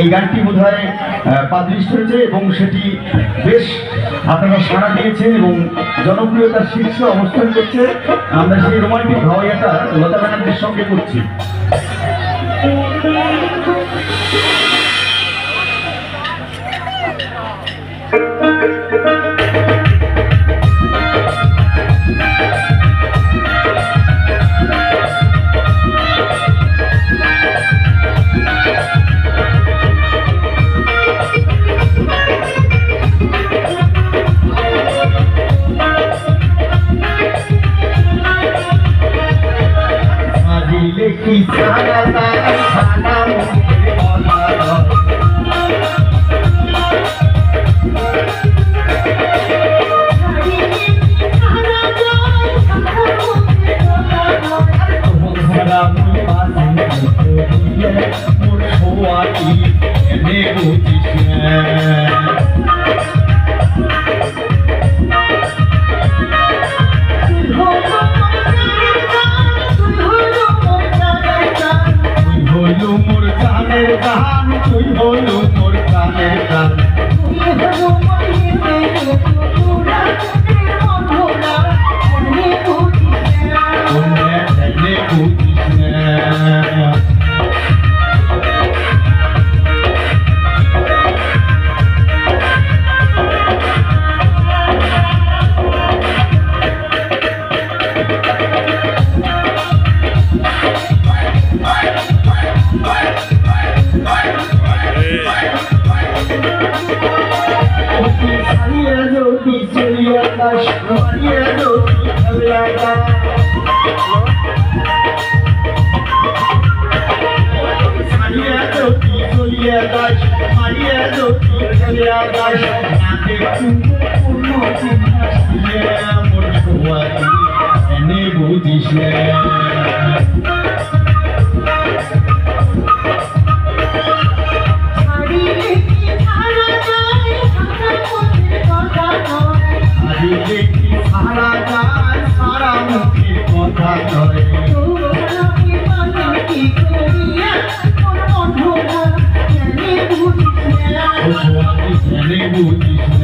এই গানটি বোধ হয় পাবলিশ হয়েছে এবং সেটি বেশ আপনারা সাড়া দিয়েছে এবং জনপ্রিয়তার শীর্ষে অবস্থান করছে। আমরা সেই রোমান্টিক ভাওয়াইয়াটা লতা ব্যানার্জির সঙ্গে করছি। I'm not la America. Yeah, I'm gonna go out and they will be Hallelujah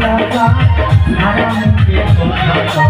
কথা ধারা মুখে কথা